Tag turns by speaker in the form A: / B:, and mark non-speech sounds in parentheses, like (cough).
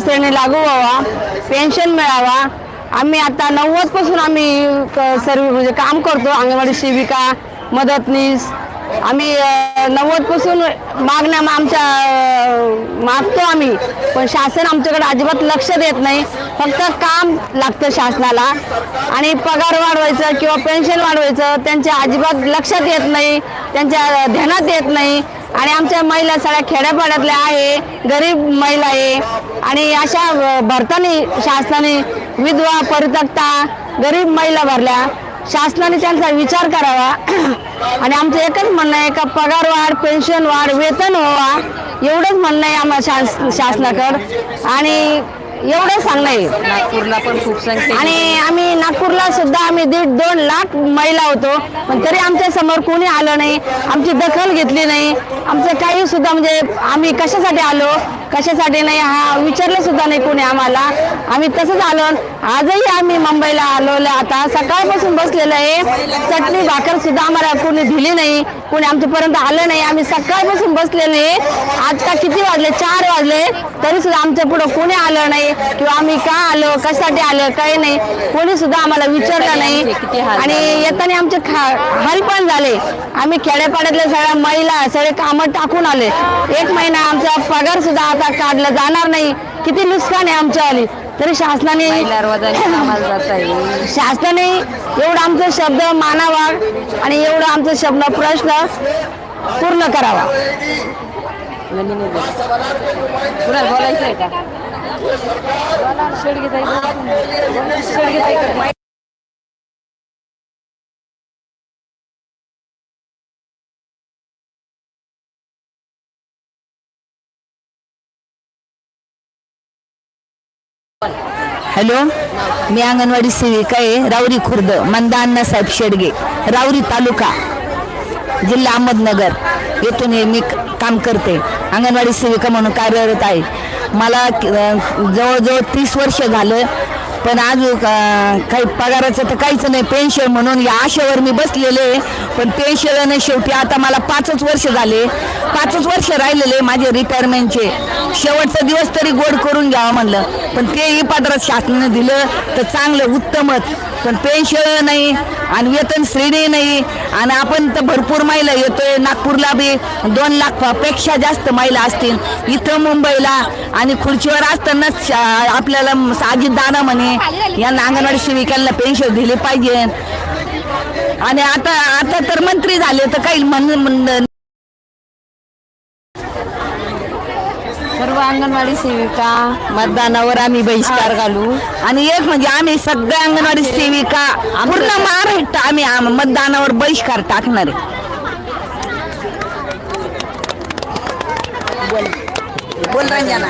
A: श्रेणी लागू व्हावा पेन्शन मिळावा. आम्ही आता नव्वदपासून आम्ही सर्व म्हणजे काम करतो अंगणवाडी सेविका मदतनीस. आम्ही नव्वदपासून मागण्या मग आमच्या मागतो आम्ही. पण शासन आमच्याकडे अजिबात लक्ष देत नाही. फक्त काम लागतं शासनाला. आणि पगार वाढवायचं किंवा पेन्शन वाढवायचं त्यांच्या अजिबात लक्षात येत नाही. त्यांच्या ध्यानात येत नाही. आणि आमच्या महिला सगळ्या खेड्यापाड्यातल्या आहे गरीब महिला आहे. आणि अशा भरतानी शासनाने विधवा परित्यक्ता गरीब महिला भरल्या. शासनाने त्यांचा विचार करावा. (clears throat) आणि आमचं एकच म्हणणं आहे का पगार वाढ पेन्शन वाढ वेतन व्हावा एवढंच म्हणणं आहे आम्हाला शास शासनाकडं. आणि एवढं सांगणं आहे.
B: नागपूरला पण खूप संख्या
A: आणि आम्ही नागपूरला सुद्धा आम्ही दीड दोन लाख महिला होतो. पण तरी आमच्यासमोर कोणी आलं नाही. आमची दखल घेतली नाही. आमचं काही सुद्धा म्हणजे आम्ही कशासाठी आलो कशासाठी नाही हा विचारलं सुद्धा नाही कोणी आम्हाला. आम्ही तसंच आलो. आजही आम्ही मुंबईला आलो आता सकाळपासून बसलेलं आहे. चटणी भाकर सुद्धा आम्हाला कोणी दिली नाही. कोणी आमच्यापर्यंत आलं नाही. आम्ही सकाळपासून बसलेले आहे. आता किती वाजले? चार वाजले. तरी सुद्धा आमच्या पुढं कोणी आलं नाही. किंवा आम्ही का आलो? कशासाठी आलं? काही नाही. कोणी सुद्धा आम्हाला विचारलं नाही. आणि येताना आमचे खा हाल पण झाले. आम्ही खेड्यापाड्यातल्या सगळ्या महिला सगळे कामं टाकून आले. एक महिना आमचा पगार सुद्धा आता काढला जाणार नाही. किती नुकसान आहे आमच्या आली तरी शासनाने शासनाने एवढं आमचं शब्द मानावा आणि एवढं आमचं शब्द प्रश्न पूर्ण करावा.
B: बोलायचं आहे का?
C: हॅलो? मी अंगणवाडी सेविका आहे रावरी खुर्द मंदा अण्णासाहेब शेडगे रावरी तालुका जिल्हा अहमदनगर. येथून हे मी काम करते. अंगणवाडी सेविका म्हणून कार्यरत आहे. मला जवळजवळ तीस वर्ष झालं पण आज काही पगाराचं तर काहीच नाही पेन्शन म्हणून या आशेवर मी बसलेले पण पेन्शन नाही शेवटी आता मला पाचच वर्ष झाले. पाचच वर्ष राहिलेले माझे रिटायरमेंटचे शेवटचा दिवस तरी गोड करून घ्यावं म्हणलं. पण तेही पदरात शासनाने दिलं तर चांगलं उत्तमच. पण पेन्शन नाही आणि वेतन श्रेणी नाही. आणि आपण तर भरपूर महिला येतोय. नागपूरला बी दोन लाखपेक्षा जास्त महिला असतील. इथं मुंबईला आणि खुर्चीवर असतानाच आपल्याला अजित दाना म्हणे यांना अंगणवाडी सेविकांना पेन्शन दिली पाहिजे. आणि आता आता तर मंत्री झाले तर काही म्हण
B: सर्व अंगणवाडी सेविका मतदानावर आम्ही बहिष्कार घालू.
C: आणि एक म्हणजे आम्ही सगळ्या अंगणवाडी सेविका पूर्ण महाराष्ट्र आम्ही आम- मतदानावर बहिष्कार टाकणार आहे. बोल. बोल रंजना